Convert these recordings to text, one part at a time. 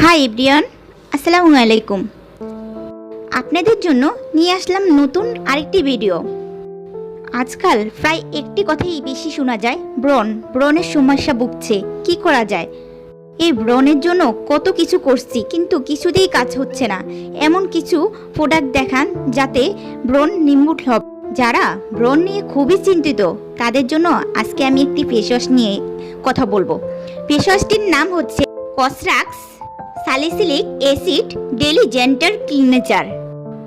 Hi everyone আসসালামু আলাইকুম। আপনাদের জন্য নিয়ে আসলাম নতুন আরেকটি ভিডিও। আজকাল প্রায় একটি কথাই বেশি শোনা যায়, ব্রণ, ব্রণের সমস্যা ভুগছে, কি করা যায়? এই ব্রণের জন্য কত কিছু করছি, কিন্তু কিছুতেই কাজ হচ্ছে না। এমন কিছু প্রোডাক্ট দেখান যাতে ব্রণ নিম্বুট হবে যারা ব্রণ নিয়ে খুবই চিন্তিত, তাদের জন্য আজকে আমি একটি ফেস ওয়াশ নিয়ে কথা বলব। ফেস ওয়াশটির নাম হচ্ছে কসরাক্স সালিসিলিক অ্যাসিড ডেলি জেন্টার ক্লিনেচার।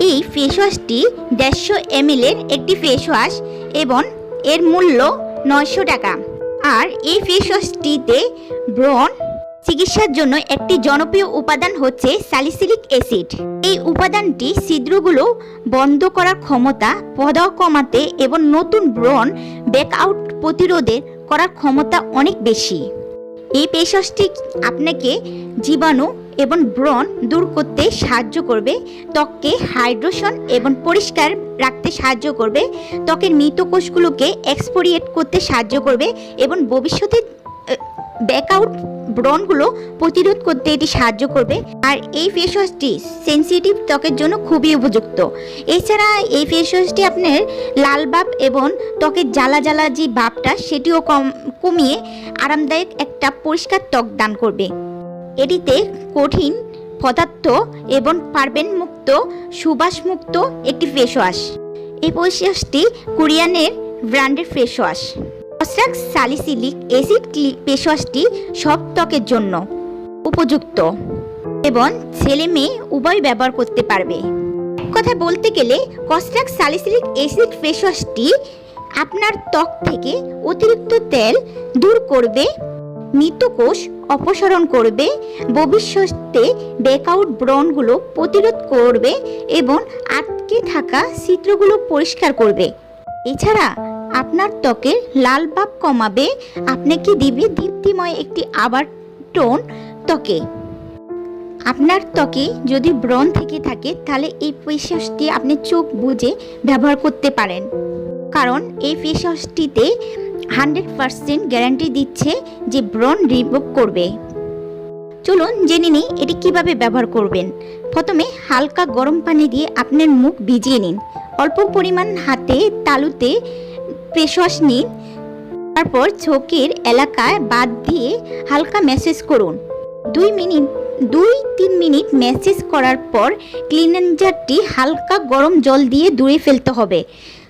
এই ফেস ওয়াশটি দেড়শো এর একটি ফেস ওয়াশ এবং এর মূল্য নয়শো টাকা। আর এই ফেস ওয়াশটিতে ব্রণ চিকিৎসার জন্য একটি জনপ্রিয় উপাদান হচ্ছে সালিসিলিক অ্যাসিড। এই উপাদানটি ছিদ্রগুলো বন্ধ করার ক্ষমতা পদা কমাতে এবং নতুন ব্রণ ব্যাকআউট প্রতিরোধের করার ক্ষমতা অনেক বেশি। এই পেশসটি আপনাকে জীবাণু এবং ব্রণ দূর করতে সাহায্য করবে। ত্বককে হাইড্রেশন এবং পরিষ্কার রাখতে সাহায্য করবে। ত্বকের মৃত কোষগুলোকে এক্সপোরিয়েট করতে সাহায্য করবে এবং ভবিষ্যতে ব্যাকআউট ব্রণগুলো প্রতিরোধ করতে এটি সাহায্য করবে। আর এই ফেস ওয়াশটি সেন্সিটিভ ত্বকের জন্য খুবই উপযুক্ত। এছাড়া এই ফেস ওয়াশটি আপনার লাল ভাব এবং ত্বকের জ্বালা জ্বালা যে ভাবটা, সেটিও কম, কমিয়ে আরামদায়ক একটা পরিষ্কার ত্বক দান করবে। এটিতে কঠিন, পদার্থ এবং পারবেন মুক্ত সুবাস মুক্ত একটি ফেস ওয়াশ এই ফেস ওয়াশটি কোরিয়ানের ব্র্যান্ডের face wash salicylic acid face ওয়াশটি সব ত্বকের জন্য উপযুক্ত এবং ছেলে মেয়ে উভয় ব্যবহার করতে পারবে। কথা বলতে গেলে কসরাক্স সালিসিলিক অ্যাসিড ফেস ওয়াশটি আপনার ত্বক থেকে অতিরিক্ত তেল দূর করবে, মৃত কোষ অপসারণ করবে, ভবিষ্যতে ব্যাকআউট ব্রণগুলো প্রতিরোধ করবে এবং আটকে থাকা ছিদ্রগুলো পরিষ্কার করবে। এছাড়া আপনার ত্বকের লাল ভাব কমাবে, আপনাকে দিবে দীপ্তিময় একটি আবার টোন ত্বকে। আপনার ত্বকে যদি ব্রণ থেকে থাকে, তাহলে এই ফেস ওয়াশটি আপনি চোখ বুঝে ব্যবহার করতে পারেন। কারণ এই ফেস ওয়াশটিতে হান্ড্রেড পারসেন্ট গ্যারান্টি দিচ্ছে যে ব্রণ রিমুভ করবে। চলুন জেনে নিই এটি কীভাবে ব্যবহার করবেন। প্রথমে হালকা গরম পানি দিয়ে আপনার মুখ ভিজিয়ে নিন। অল্প পরিমাণ হাতে তালুতে ফেস নিন। তারপর চোখের এলাকায় বাদ দিয়ে হালকা ম্যাসেজ করুন। দুই মিনিট, দুই তিন মিনিট ম্যাসেজ করার পর ক্লিনজারটি হালকা গরম জল দিয়ে দূরে ফেলতে হবে।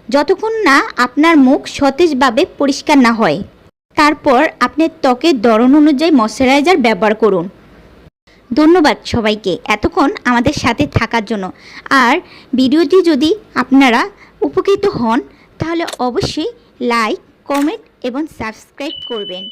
যতক্ষণ না আপনার মুখ সতেজভাবে পরিষ্কার না হয়, তারপর আপনার ত্বকের ধরন অনুযায়ী ময়শ্চারাইজার ব্যবহার করুন। ধন্যবাদ সবাইকে এতক্ষণ আমাদের সাথে থাকার জন্য। আর ভিডিওটি যদি আপনারা উপকৃত হন, তাহলে অবশ্যই লাইক, কমেন্ট এবং সাবস্ক্রাইব করবেন।